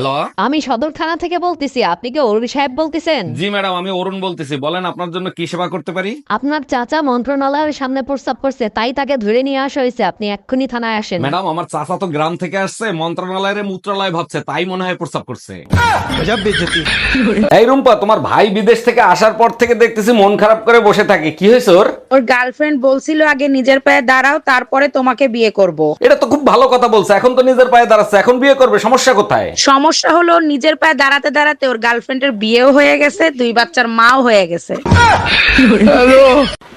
Hello আমি সদর থানা থেকে বলতেছি আপনি কি অরুণ সাহেব বলতেছেন? জি ম্যাডাম আমি অরুণ বলতেছি। বলেন আপনার জন্য কি সেবা করতে পারি? আপনার চাচা মন্ত্রণালয়ের সামনে প্রস্তাব করছে তাই তাকে ধরে নিয়ে আসা হয়েছে। আপনি এক্ষুনি থানায় আসেন। ম্যাডাম আমার চাচা তো গ্রাম থেকে আসছে মন্ত্রণালয়ের মূত্রালয় ভাবছে তাই মনে হয় প্রস্তাব করছে। এই রুম্পা তোমার ভাই বিদেশ থেকে আসার পর থেকে দেখতেছি মন খারাপ করে বসে থাকে। কি হয়েছে ওর? ওর গার্লফ্রেন্ড বলছিল আগে নিজের পায়ে দাঁড়াও তারপরে তোমাকে বিয়ে করব। এটা তো খুব ভালো কথা বলছে এখন তো নিজের পায়ে দাঁড়াচ্ছে এখন বিয়ে করবে সমস্যা কোথায়? সমস্যা হলো নিজের পায়ে দাঁড়াতে দাঁড়াতে ওর গার্লফ্রেন্ডের বিয়েও হয়ে গেছে দুই বাচ্চার মাও হয়ে গেছে।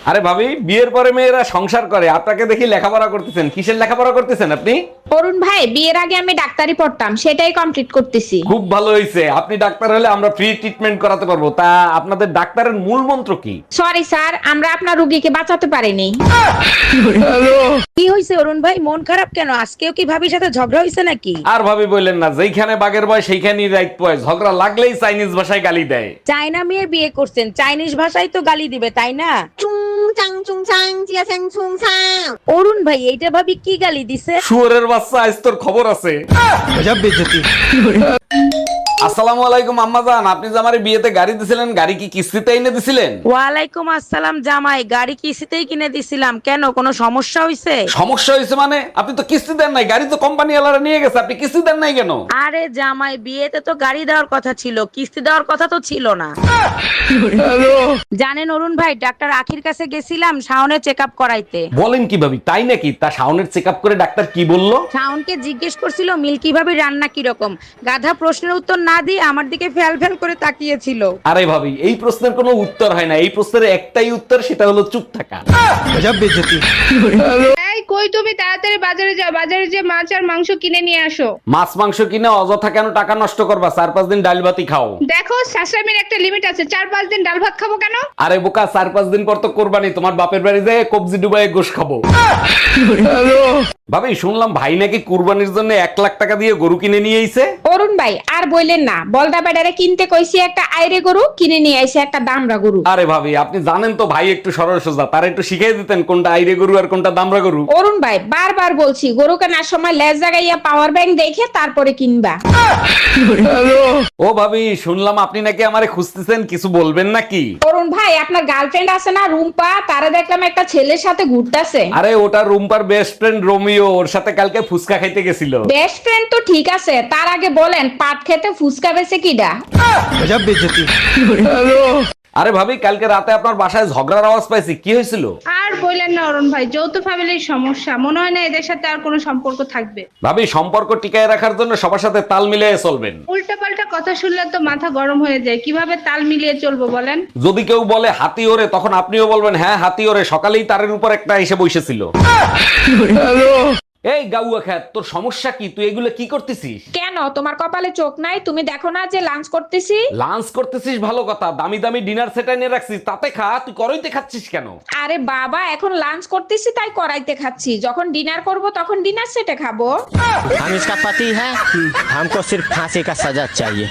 আরে ভাবি বিয়ের পরে মেয়েরা সংসার করে আপনাকে দেখি লেখাপড়া করতেছেন কিসের লেখাপড়া করতেছেন আপনি? অরুণ ভাই বিয়ের আগে আমি ডাক্তারি পড়তাম সেটাই কমপ্লিট করতেছি। খুব ভালো হয়েছে আপনি ডাক্তার হলে আমরা ফ্রি ট্রিটমেন্ট করাতে পারব তা আপনাদের ডাক্তারের মূল মন্ত্র কি? সরি স্যার আমরা আপনার রুগীকে বাঁচাতে পারিনি। কি হয়েছে অরুণ ভাই মন খারাপ কেন? আজকেও কি ভাবির সাথে ঝগড়া হয়েছে নাকি? আর ভাবি বললেন না যেইখানে বাঘের বয় সেইখানেই রাইট পয় ঝগড়া লাগলেই চাইনিজ ভাষায় গালি দেয়। চাইনা মেয়ে বিয়ে করছেন চাইনিজ ভাষায় তো গালি দিবে তাই না? অরুণ ভাই এইটা ভাবি কি গালি দিছে? শুয়োরের বাচ্চা আজ তোর খবর আছে। আসসালামু আলাইকুম আম্মাজান আপনি যে আমার বিয়েতে গাড়ি দিছিলেন গাড়ি কি কিস্তিতে এনে দিছিলেন? ওয়ালাইকুম আসসালাম জামাই গাড়ি কিস্তিতেই কিনে দিছিলাম। কেন কোনো সমস্যা হয়েছে সমস্যা হয়েছে মানে? আপনি তো কিস্তি দেন নাই গাড়ি তো কোম্পানি ওয়ালারা নিয়ে গেছে আপনি কিস্তি দেন নাই কেন? আরে জামাই বিয়েতে তো গাড়ি দেওয়ার কথা ছিল কিস্তি দেওয়ার কথা তো ছিল না। জানেন অরুণ ভাই ডাক্তার আখির কাছে গেছিলাম শাওনের চেক আপ করাইতে। বলেন কি ভাবি তাই নাকি? তা শাওনের চেক আপ করে ডাক্তার কি বলল? শাওনকে জিজ্ঞেস করছিল মিল্কি ভাবে রান্না কীরকম? গাধা প্রশ্নের উত্তর না দিয়ে আমার দিকে ফেল ফেল করে তাকিয়েছিল। আরে ভাবি এই প্রশ্নের কোনো উত্তর হয় না। এই প্রশ্নের একটাই উত্তর সেটা হলো চুপ থাকা। কই তুমি তাড়াতাড়ি বাজারে যাও বাজারে যে মাছ আর মাংস কিনে নিয়ে আসো। মাছ মাংস কিনে অযথা কেন টাকা নষ্ট করবা? চার পাঁচ দিন ডাল ভাতি খাও। দেখো শাশুড়ির একটা লিমিট আছে চার পাঁচ দিন ডাল ভাত খাব কেন? আরে বোকা চার পাঁচ দিন পর তো কোরবানি তোমার বাপের বাড়ি যায় কবজি ডুবাই গোশ খাব। ভাবি শুনলাম ভাই নাকি কুরবানির জন্য এক লাখ টাকা দিয়ে গরু কিনে নিয়ে এসে অরুণ ভাই আর বললেন না বলদা বেডারে কিনতে কইছি একটা আইরে গরু কিনে নিয়ে আইছে একটা দামরা গরু। আরে ভাবি আপনি জানেন তো ভাই একটু সরল সোজা তার একটু শিখিয়ে দিতেন কোনটা আইরে গরু আর কোনটা দামরা গরু। অরুণ ভাই বারবার বলছি গরু কেনার সময় লেজ জাগাইয়া পাওয়ার ব্যাংক দেখে তারপরে কিনবা। ও ভাবি শুনলাম আপনি নাকি আমারে খুঁজতেছেন কিছু বলবেন নাকি? অরুণ ভাই আপনার গার্লফ্রেন্ড আছে না রুম্পা? তারা দেখলাম একটা ছেলের সাথে ঘুরতেছে। আরে ওটা রুম্পার বেস্ট ফ্রেন্ড রোমিও ওর সাথে কালকে ফুচকা খাইতে গেছিল। বেস্ট ফ্রেন্ড তো ঠিক আছে তার আগে বলেন পাট খেতে ফুসকা বেছে কিডা? আরে ভাবি কালকে রাতে আপনার বাসায় ঝগড়ার আওয়াজ পাইছি কি হয়েছিল? বললেন না অরুণ ভাই যৌথ ফ্যামিলির সমস্যা। মনে হয় না এদের সাথে আর কোনো সম্পর্ক থাকবে। ভাবি সম্পর্ক টিকায় রাখার জন্য সবার সাথে তাল মিলিয়ে চলবেন। উল্টা পাল্টা কথা শুনলে তো মাথা গরম হয়ে যায়। কীভাবে তাল মিলিয়ে চলবো বলেন? যদি কেউ বলে হাতি ওরে তখন আপনিও বলবেন হ্যাঁ হাতি ওরে। সকালেই তারের উপর একটা এসে বসেছিল। এই গাউয়া খ্যাত তোর সমস্যা কি তুই এগুলো কি করতেছিস কেন তোমার কপালে চোখ নাই তুমি দেখো না যে লাঞ্চ করতেছি লাঞ্চ করতেছিস ভালো কথা দামি দামি ডিনার সেট এনে রাখছিস তাতে খা তুই করইতে খাচ্ছিস কেন আরে বাবা এখন লাঞ্চ করতেছি তাই করাইতে খাচ্ছি যখন ডিনার করব তখন ডিনার সেটে খাবো हम इसका पति है हमको सिर्फ फांसी का सजा चाहिए